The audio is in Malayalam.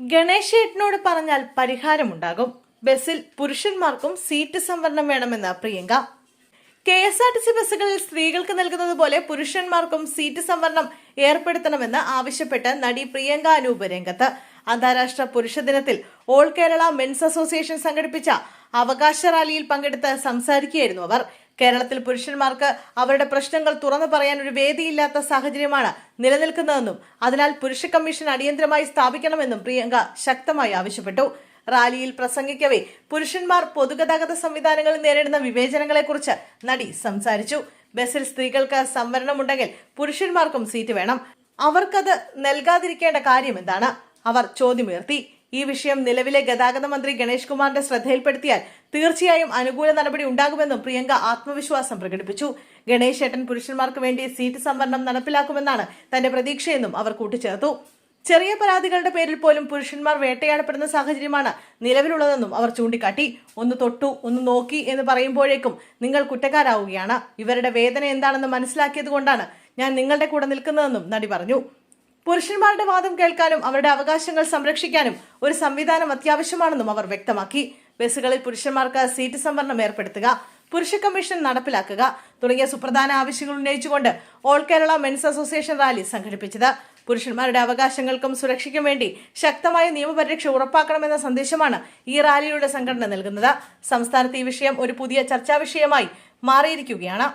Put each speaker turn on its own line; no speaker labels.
ഗണേശേട്ടനോട് പറഞ്ഞാൽ പരിഹാരമുണ്ടാകും. ബസ്സിൽ പുരുഷന്മാർക്കും സീറ്റ് സംവരണം വേണമെന്ന് Priyanka. K S R T C ബസ്സുകളിൽ സ്ത്രീകൾക്ക് നൽകുന്നത് പോലെ പുരുഷന്മാർക്കും സീറ്റ് സംവരണം ഏർപ്പെടുത്തണമെന്ന് ആവശ്യപ്പെട്ട് നടി പ്രിയങ്ക അനൂപ് രംഗത്ത്. അന്താരാഷ്ട്ര പുരുഷ ദിനത്തിൽ ഓൾ കേരള മെൻസ് അസോസിയേഷൻ സംഘടിപ്പിച്ച അവകാശ റാലിയിൽ പങ്കെടുത്ത് സംസാരിക്കുകയായിരുന്നു അവർ. കേരളത്തിൽ പുരുഷന്മാർക്ക് അവരുടെ പ്രശ്നങ്ങൾ തുറന്നു പറയാൻ ഒരു വേദിയില്ലാത്ത സാഹചര്യമാണ് നിലനിൽക്കുന്നതെന്നും അതിനാൽ പുരുഷ കമ്മീഷൻ അടിയന്തരമായി സ്ഥാപിക്കണമെന്നും പ്രിയങ്ക ശക്തമായി ആവശ്യപ്പെട്ടു. റാലിയിൽ പ്രസംഗിക്കവേ പുരുഷന്മാർ പൊതുഗതാഗത സംവിധാനങ്ങളിൽ നേരിടുന്ന വിവേചനങ്ങളെക്കുറിച്ച് നടി സംസാരിച്ചു. ബസ്സിൽ സ്ത്രീകൾക്ക് സംവരണമുണ്ടെങ്കിൽ പുരുഷന്മാർക്കും സീറ്റ് വേണം. അവർക്കത് നൽകാതിരിക്കേണ്ട കാര്യം എന്താണ്? അവർ ചോദ്യമുയർത്തി. ഈ വിഷയം നിലവിലെ ഗതാഗത മന്ത്രി ഗണേഷ് കുമാറിന്റെ ശ്രദ്ധയിൽപ്പെടുത്തിയാൽ തീർച്ചയായും അനുകൂല നടപടി ഉണ്ടാകുമെന്നും പ്രിയങ്ക ആത്മവിശ്വാസം പ്രകടിപ്പിച്ചു. ഗണേശ് ഏട്ടൻ പുരുഷന്മാർക്ക് വേണ്ടി സീറ്റ് സംവരണം നടപ്പിലാക്കുമെന്നാണ് തന്റെ പ്രതീക്ഷയെന്നും അവർ കൂട്ടിച്ചേർത്തു. ചെറിയ പരാതികളുടെ പേരിൽ പോലും പുരുഷന്മാർ വേട്ടയാടപ്പെടുന്ന സാഹചര്യമാണ് നിലവിലുള്ളതെന്നും അവർ ചൂണ്ടിക്കാട്ടി. ഒന്ന് തൊട്ടു ഒന്ന് നോക്കി എന്ന് പറയുമ്പോഴേക്കും നിങ്ങൾ കുറ്റക്കാരാവുകയാണ്. ഇവരുടെ വേദന എന്താണെന്ന് മനസ്സിലാക്കിയത് ഞാൻ നിങ്ങളുടെ കൂടെ നിൽക്കുന്നതെന്നും നടി പറഞ്ഞു. പുരുഷന്മാരുടെ വാദം കേൾക്കാനും അവരുടെ അവകാശങ്ങൾ സംരക്ഷിക്കാനും ഒരു സംവിധാനം അത്യാവശ്യമാണെന്നും അവർ വ്യക്തമാക്കി. ബസ്സുകളിൽ പുരുഷന്മാർക്ക് സീറ്റ് സംവരണം ഏർപ്പെടുത്തുക പുരുഷ കമ്മീഷൻ നടപ്പിലാക്കുക തുടങ്ങിയ സുപ്രധാന ആവശ്യങ്ങൾ ഉന്നയിച്ചുകൊണ്ട് all Kerala men's association rally സംഘടിപ്പിച്ചത്. പുരുഷന്മാരുടെ അവകാശങ്ങൾക്കും സുരക്ഷയ്ക്കും വേണ്ടി ശക്തമായ നിയമപരിരക്ഷ ഉറപ്പാക്കണമെന്ന സന്ദേശമാണ് ഈ റാലിയുടെ സംഘടന നൽകുന്നത്. സംസ്ഥാനത്ത് ഈ വിഷയം ഒരു പുതിയ ചർച്ചാ വിഷയമായി മാറിയിരിക്കുകയാണ്.